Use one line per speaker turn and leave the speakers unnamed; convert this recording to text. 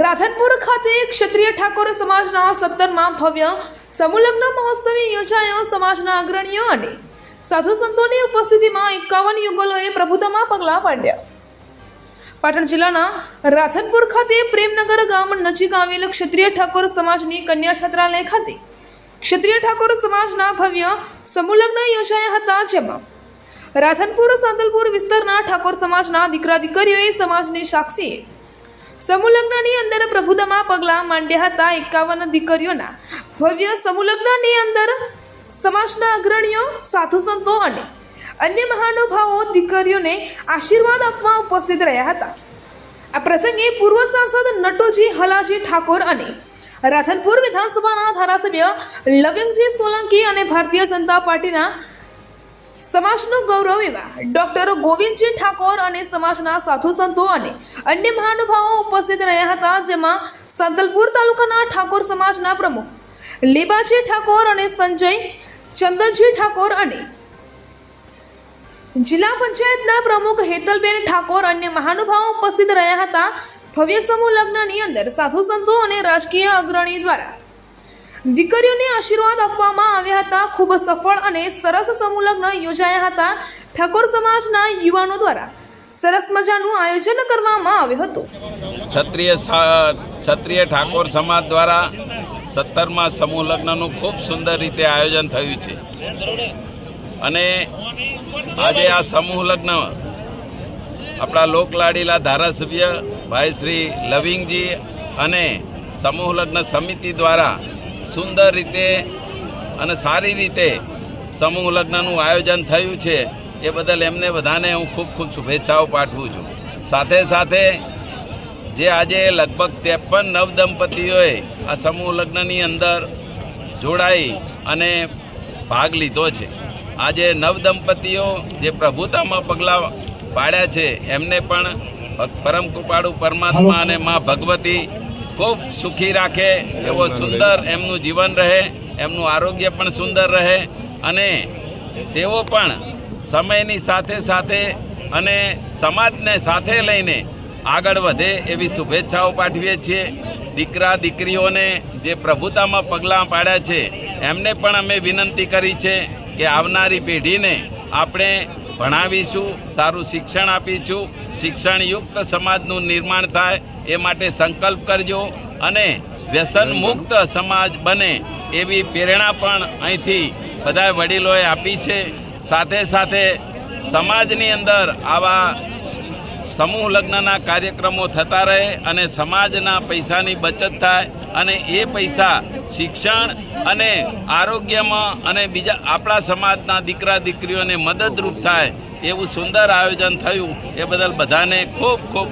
રાધનપુર ખાતે ક્ષત્રિય ઠાકોર સમાજના સત્તરમાં ભવ્ય સમુલગ્ન મહોત્સવ યોજાયો સમાજના અગ્રણીઓ અને સાધુ સંતોની ઉપસ્થિતિમાં એકાવન યુગલોએ પ્રભુતામાં પગલાં પાડ્યા. પાટણ જિલ્લાના રાધનપુર ખાતે પ્રેમનગર ગામ નજીક આવેલ ક્ષત્રિય ઠાકોર સમાજની કન્યા છાત્રાલય ખાતે ક્ષત્રિય ઠાકોર સમાજના ભવ્ય સમુલગ્ન યોજાયા હતા, જેમાં રાધનપુર, સાંતલપુર વિસ્તારના ઠાકોર સમાજના દીકરા દીકરીઓએ સમાજની સાક્ષીએ સમૂહલગ્નની અંદર પ્રભુતામાં પગલાં માંડ્યા હતા એકાવન દીકરીઓના. ભવ્ય સમૂહલગ્નની અંદર સમાજના અગ્રણીઓ, સાધુ સંતો અને અન્ય મહાનુભાવો દીકરીઓને આશીર્વાદ આપવા ઉપસ્થિત રહ્યા હતા. આ પ્રસંગે પૂર્વ સાંસદ નટુજી હલાજી ઠાકોર અને રાધનપુર વિધાનસભાના ધારાસભ્ય લવિંગજી સોલંકી અને ભારતીય જનતા પાર્ટીના સમાજનું ગૌરવ એવા ડોક્ટર ગોવિંદજી ઠાકોર અને સમાજના સાધુ સંતો અને અન્ય મહાનુભાવો ઉપસ્થિત રહ્યા હતા, જેમાં સાંતલપુર તાલુકાના ઠાકોર સમાજના પ્રમુખ લીબાજી ઠાકોર અને સંજય ચંદનજી ઠાકોર અને જિલ્લા પંચાયતના પ્રમુખ હેતલબેન ઠાકોર અન્ય મહાનુભાવો ઉપસ્થિત રહ્યા હતા. ભવ્ય સમૂહ લગ્નની અંદર સાધુ સંતો અને રાજકીય અગ્રણી દ્વારા દીકરીઓને આશીર્વાદ આપવામાં આવ્યા હતા. ખૂબ સફળ અને સરસ સમૂહલગ્ન યોજાયા હતા ઠાકોર સમાજના યુવાનો દ્વારા. સરસ મજાનું આયોજન કરવામાં આવ્યું હતું.
ક્ષત્રિય ક્ષત્રિય ઠાકોર સમાજ દ્વારા સત્તરમાં સમૂહ લગ્નનું ખૂબ સુંદર રીતે આયોજન થયું છે. અને આજે આ સમૂહ લગ્ન આપણા લોકલાડીલા ધારાસભ્ય ભાઈ શ્રી લવિંગજી અને સમૂહ લગ્ન સમિતિ દ્વારા સુંદર રીતે અને સારી રીતે સમૂહ લગ્નનું આયોજન થયું છે, એ બદલ એમને બધાને હું ખૂબ ખૂબ શુભેચ્છાઓ પાઠવું છું. સાથે સાથે જે આજે લગભગ ત્રેપન નવદંપતીઓએ આ સમૂહ લગ્નની અંદર જોડાઈ અને ભાગ લીધો છે. આજે નવદંપતીઓ જે પ્રભુતામાં પગલાં પાડ્યા છે, એમને પણ પરમ કૃપાળુ પરમાત્મા અને મા ભગવતી ખૂબ સુખી રાખે એવો સુંદર એમનું જીવન રહે. એમનું આરોગ્ય પણ સુંદર રહે અને તેઓ પણ સમયની સાથે સાથે અને સમાજને સાથે લઈને આગળ વધે એવી શુભેચ્છાઓ પાઠવીએ છીએ. દીકરા, દીકરીઓને જે પ્રભુતામાં પગલાં પાડ્યા છે, એમને પણ અમે વિનંતી કરી છે કે આવનારી પેઢીને આપણે ભણાવીશું, સારું શિક્ષણ આપીશું, શિક્ષણયુક્ત સમાજનું નિર્માણ થાય એ માટે સંકલ્પ કરજો અને વ્યસન મુક્ત સમાજ બને એવી પ્રેરણા પણ અહીંથી બધા વડીલોએ આપી છે. સાથે સાથે સમાજની અંદર આવા સમૂહ લગ્નના કાર્યક્રમો થતા રહે અને સમાજના પૈસાની બચત થાય અને એ પૈસા શિક્ષણ અને આરોગ્યમાં અને બીજા આપણા સમાજના દીકરા દીકરીઓને મદદરૂપ થાય એવું સુંદર આયોજન થયું. એ બદલ બધાને ખૂબ ખૂબ